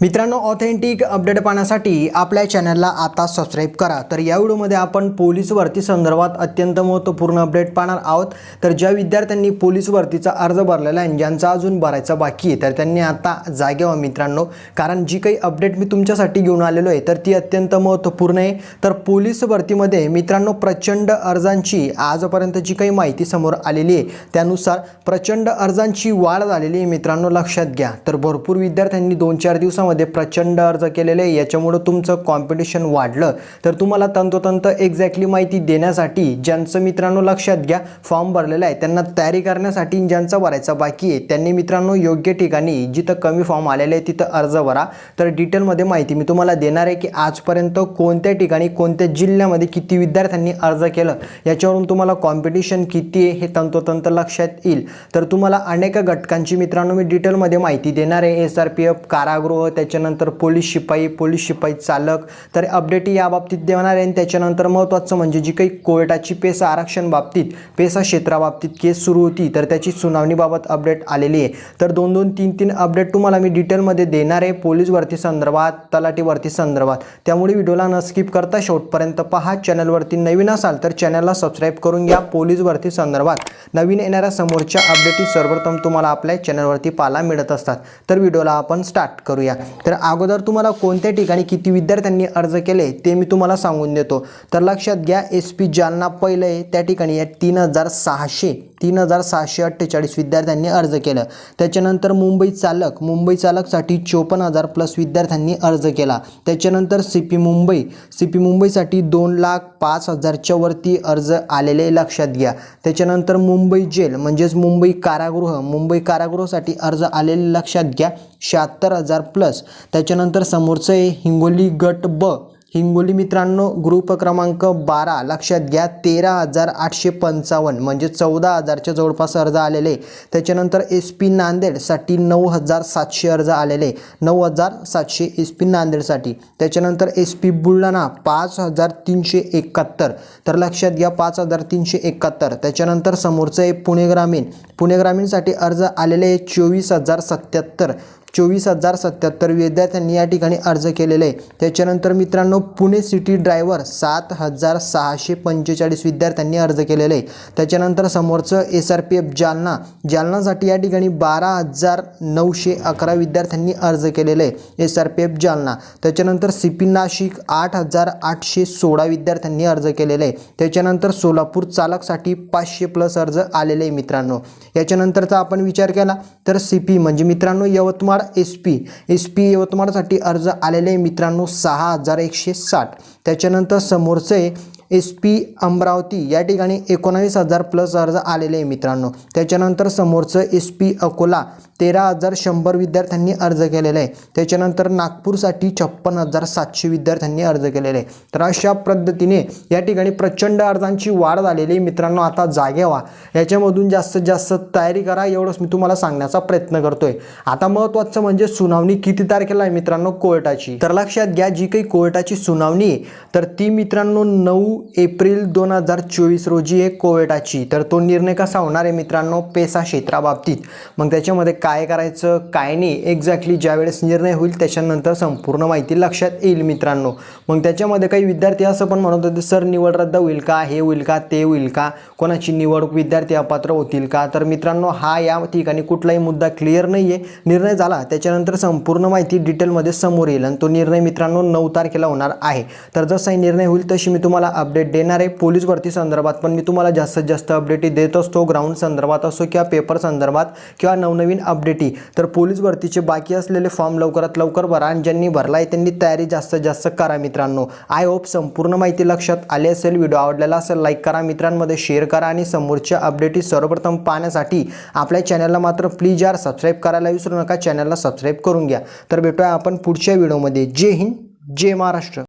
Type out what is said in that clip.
मित्रांनो authentic update पाहण्यासाठी आपल्या चॅनलला आता सबस्क्राईब करा. तर या व्हिडिओमध्ये आपण पोलीस भरती संदर्भात अत्यंत महत्त्वपूर्ण अपडेट पाहणार आहोत. तर ज्या विद्यार्थ्यांनी पोलीस भरतीचा अर्ज भरलेला आहे ज्यांचा अजून भरायचा बाकी आहे तर त्यांनी आता जागे व्हा मित्रांनो. कारण जी काही अपडेट मी तुमच्यासाठी घेऊन आलेलो आहे तर ती अत्यंत महत्त्वपूर्ण आहे. तर पोलीस भरतीमध्ये मित्रांनो प्रचंड अर्जांची आजपर्यंत जी काही माहिती समोर आलेली आहे त्यानुसार प्रचंड अर्जांची वाढ झालेली आहे मित्रांनो लक्षात घ्या. तर भरपूर विद्यार्थ्यांनी दोन चार दिवसामध्ये प्रचंड अर्ज केलेले आहे. याच्यामुळं तुमचं कॉम्पिटिशन वाढलं. तर तुम्हाला तंतोतंत एक्झॅक्टली माहिती देण्यासाठी ज्यांचं मित्रांनो लक्षात घ्या फॉर्म भरलेला आहे. त्यांना तयारी करण्यासाठी ज्यांचा भरायचा बाकी आहे त्यांनी मित्रांनो योग्य ठिकाणी जिथं कमी फॉर्म आलेले आहे तिथं अर्ज भरा. तर डिटेलमध्ये माहिती मी तुम्हाला देणार आहे की आजपर्यंत कोणत्या ठिकाणी कोणत्या जिल्ह्यामध्ये किती विद्यार्थ्यांनी अर्ज केलं याच्यावरून तुम्हाला कॉम्पिटिशन किती आहे हे तंतोतंत लक्षात येईल. तर तुम्हाला अनेक घटकांची मित्रांनो मी डिटेलमध्ये माहिती देणार आहे. एस आर पी एफ कारागृह त्याच्यानंतर पोलीस शिपाई पोलीस शिपाई चालक. तर अपडेट या बाबतीत देणार आहे आणि त्याच्यानंतर महत्त्वाचं म्हणजे जी काही कोर्टाची पेसा आरक्षण बाबतीत पेसा क्षेत्राबाबतीत केस सुरू होती तर त्याची सुनावणीबाबत अपडेट आलेली आहे. तर दोन दोन तीन तीन अपडेट तुम्हाला मी डिटेलमध्ये देणार आहे. पोलीस भरती संदर्भात तलाठी भरती संदर्भात. त्यामुळे व्हिडिओला न स्किप करता शेवटपर्यंत पहा. चॅनलवरती नवीन असाल तर चॅनलला सबस्क्राईब करून घ्या. पोलीस भरती संदर्भात नवीन येणाऱ्या समोरच्या अपडेटी सर्वप्रथम तुम्हाला आपल्या चॅनलवरती पाहायला मिळत असतात. तर व्हिडिओला आपण स्टार्ट करूया. तर अगोदर तुम्हाला कोणत्या ठिकाणी किती विद्यार्थ्यांनी अर्ज केले ते मी तुम्हाला सांगून देतो. तर लक्षात घ्या एस पी जालना पहिलं आहे त्या ठिकाणी आहे तीन हजार सहाशे. तीन हजार सहाशे अठ्ठेचाळीस विद्यार्थ्यांनी अर्ज केलं. त्याच्यानंतर मुंबई चालक मुंबई चालकसाठी चोपन्न हजार प्लस विद्यार्थ्यांनी अर्ज केला. त्याच्यानंतर C P Mumbai C P मुंबईसाठी दोन लाख पाच हजारच्या वरती अर्ज आलेले लक्षात घ्या. त्याच्यानंतर मुंबई जेल म्हणजेच मुंबई कारागृह मुंबई कारागृहासाठी अर्ज आलेले लक्षात घ्या. शहात्तर हजार प्लस त्याच्यानंतर समोरचं आहे हिंगोली गट ब. हिंगोली मित्रांनो ग्रुप क्रमांक बारा. लक्षात घ्या तेरा हजार आठशे पंचावन्न म्हणजे चौदा हजारच्या जवळपास अर्ज आलेले. त्याच्यानंतर एस पी नांदेडसाठी नऊ हजार सातशे अर्ज आलेले. नऊ हजार सातशे एस पी नांदेडसाठी. त्याच्यानंतर एस पी बुलढाणा पाच हजार तीनशे एकाहत्तर. तर लक्षात घ्या पाच हजार तीनशे एकाहत्तर. त्याच्यानंतर समोरचं आहे पुणे ग्रामीण. पुणे ग्रामीणसाठी अर्ज आलेले आहे चोवीस हजार सत्याहत्तर. चोवीस हजार सत्याहत्तर विद्यार्थ्यांनी या ठिकाणी अर्ज केलेले आहे. त्याच्यानंतर मित्रांनो पुणे सिटी ड्रायव्हर सात हजार सहाशे पंचेचाळीस विद्यार्थ्यांनी अर्ज केलेले आहे. त्याच्यानंतर समोरचं S R P F Jalna. जालनासाठी या ठिकाणी बारा हजार नऊशे अकरा विद्यार्थ्यांनी अर्ज केलेले आहे S R P F Jalna. त्याच्यानंतर सी पी नाशिक आठ हजार आठशे सोळा विद्यार्थ्यांनी अर्ज केलेले आहे. त्याच्यानंतर सोलापूर चालकसाठी पाचशे प्लस अर्ज आलेले आहे मित्रांनो. याच्यानंतरचा आपण विचार केला तर सी पी म्हणजे मित्रांनो Yavatmal S P S P यवतमाळसाठी अर्ज आलेले मित्रांनो सहा हजार एकशे साठ. त्याच्यानंतर समोरचं आहे एस पी अमरावती या ठिकाणी एकोणावीस हजार प्लस अर्ज आलेले आहे मित्रांनो. त्याच्यानंतर समोरचं एस पी अकोला तेरा हजार शंभर विद्यार्थ्यांनी अर्ज केलेला आहे. त्याच्यानंतर नागपूरसाठी छप्पन हजार सातशे विद्यार्थ्यांनी अर्ज केलेला आहे. तर अशा पद्धतीने या ठिकाणी प्रचंड अर्जांची वाढ झालेली आहे मित्रांनो. आता जागे व्हा. याच्यामधून जास्तीत जास्त तयारी करा. एवढंच मी तुम्हाला सांगण्याचा प्रयत्न करतोय. आता महत्त्वाचं म्हणजे सुनावणी किती तारखेला आहे मित्रांनो? कोर्टाची. तर लक्षात घ्या जी काही कोर्टाची सुनावणी आहे तर ती मित्रांनो नऊ एप्रिल दोन हजार चोवीस रोजी आहे कोर्टाची तर तो निर्णय कसा होणार आहे मित्रांनो? पेसा क्षेत्राबाबतीत. मग त्याच्यामध्ये काय करायचं काय नाही एक्झॅक्टली ज्यावेळेस निर्णय होईल त्याच्यानंतर संपूर्ण माहिती लक्षात येईल मित्रांनो. मग त्याच्यामध्ये काही विद्यार्थी असं पण म्हणत होते सर निवड रद्द होईल का? हे होईल का? ते होईल का? कोणाची निवड विद्यार्थी अपात्र होतील का? तर मित्रांनो हा या ठिकाणी कुठलाही मुद्दा क्लिअर नाही आहे निर्णय झाला त्याच्यानंतर संपूर्ण माहिती डिटेलमध्ये समोर येईल. आणि तो निर्णय मित्रांनो नऊ तारखेला होणार आहे. तर जसाही निर्णय होईल तशी मी तुम्हाला अपडेट देणार आहे. पोलीस भरती संदर्भात पण मी तुम्हाला जास्तीत जास्त अपडेटी देत असतो. ग्राउंड संदर्भात असो किंवा पेपर संदर्भात किंवा नवनवीन अपडेटी तर पोलीस भरतीचे बाकी असलेले फॉर्म लवकरात लवकर भरा आणि ज्यांनी भरला आहे त्यांनी तयारी जास्तीत जास्त करा मित्रांनो. आय होप संपूर्ण माहिती लक्षात आली असेल. व्हिडिओ आवडलेला असेल लाईक करा. मित्रांमध्ये शेअर करा आणि समोरच्या अपडेटी सर्वप्रथम पाहण्यासाठी आपल्या चॅनलला मात्र प्लीज यार सबस्क्राईब करायला विसरू नका. चॅनलला सबस्क्राईब करून घ्या. तर भेटूया आपण पुढच्या व्हिडिओमध्ये जय हिंद जय महाराष्ट्र.